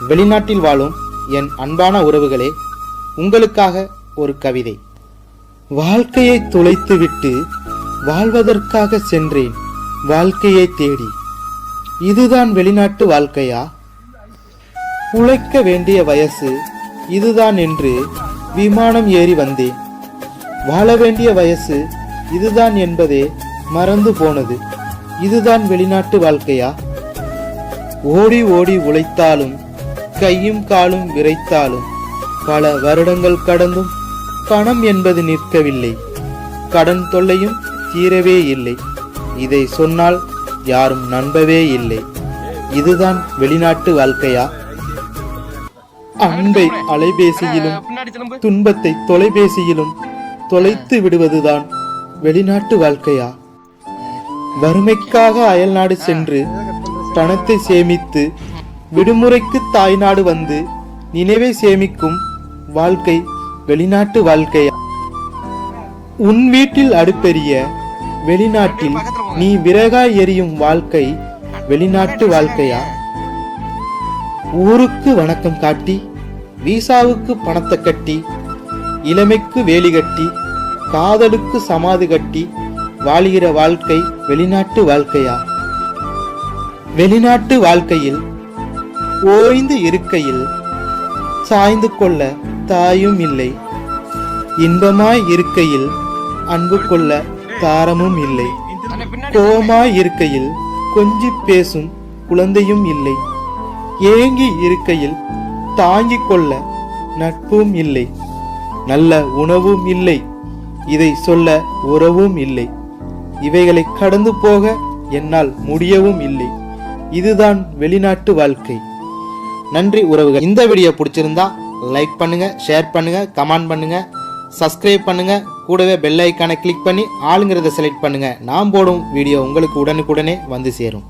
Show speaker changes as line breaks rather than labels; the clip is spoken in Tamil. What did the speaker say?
வெளிநாட்டில் வாழும் என் அன்பான உறவுகளே உங்களுக்காக ஒரு கவிதை. வாழ்க்கையை தொலைத்துவிட்டு வாழ்வதற்காக சென்றேன் வாழ்க்கையை தேடி. இதுதான் வெளிநாட்டு வாழ்க்கையா? உழைக்க வேண்டிய வயசு இதுதான் என்று விமானம் ஏறி வந்தேன். வாழ வேண்டிய வயசு இதுதான் என்பதே மறந்து போனது. இதுதான் வெளிநாட்டு வாழ்க்கையா? ஓடி ஓடி உழைத்தாலும் கையும் காலும் விரைத்தாலும் பல வருடங்கள் கடந்தும் பணம் என்பது நிற்கவில்லை. கடன் தொல்லையும் தீரவே இல்லை. இதை சொன்னால் யாரும் நம்பவே இல்லை. இதுதான் வெளிநாட்டு வாழ்க்கையா? அன்பை அலைபேசியிலும் துன்பத்தை தொலைபேசியிலும் தொலைத்து விடுவதுதான் வெளிநாட்டு வாழ்க்கையா? வறுமைக்காக அயல்நாடு சென்று பணத்தை சேமித்து விடுமுறைக்கு தாய்நாடு வந்து நினைவை சேமிக்கும் வாழ்க்கை வெளிநாட்டு வாழ்க்கையா உன் வீட்டில் அடுப்பெரிய வெளிநாட்டில் நீ விறகாய் எரியும் வாழ்க்கை வெளிநாட்டு வாழ்க்கையா? ஊருக்கு வணக்கம் காட்டி வீசாவுக்கு பணத்தை கட்டி இளமைக்கு வேலி கட்டி காதலுக்கு சமாதி கட்டி வாழுகிற வாழ்க்கை வெளிநாட்டு வாழ்க்கையா? வெளிநாட்டு வாழ்க்கையில் ஓய்ந்து இருக்கையில் சாய்ந்து கொள்ள தாயும் இல்லை. இன்பமாய் இருக்கையில் அன்பு கொள்ள தாரமும் இல்லை. கோபமாய் இருக்கையில் கொஞ்சி பேசும் குழந்தையும் இல்லை. ஏங்கி இருக்கையில் தாங்கிக் கொள்ள நட்பும் இல்லை. நல்ல உணவும் இல்லை. இதை சொல்ல உறவும் இல்லை. இவைகளை கடந்து போக என்னால் முடியவும் இல்லை. இதுதான் வெளிநாட்டு வாழ்க்கை. நன்றி உறவுகள். இந்த வீடியோ பிடிச்சிருந்தா லைக் பண்ணுங்க ஷேர் பண்ணுங்க கமெண்ட் பண்ணுங்க சப்ஸ்கிரைப் பண்ணுங்க. கூடவே பெல் ஐக்கானை கிளிக் பண்ணி ஆளுங்கிறத செலக்ட் பண்ணுங்க. நாம் போடும் வீடியோ உங்களுக்கு உடனுக்குடனே வந்து சேரும்.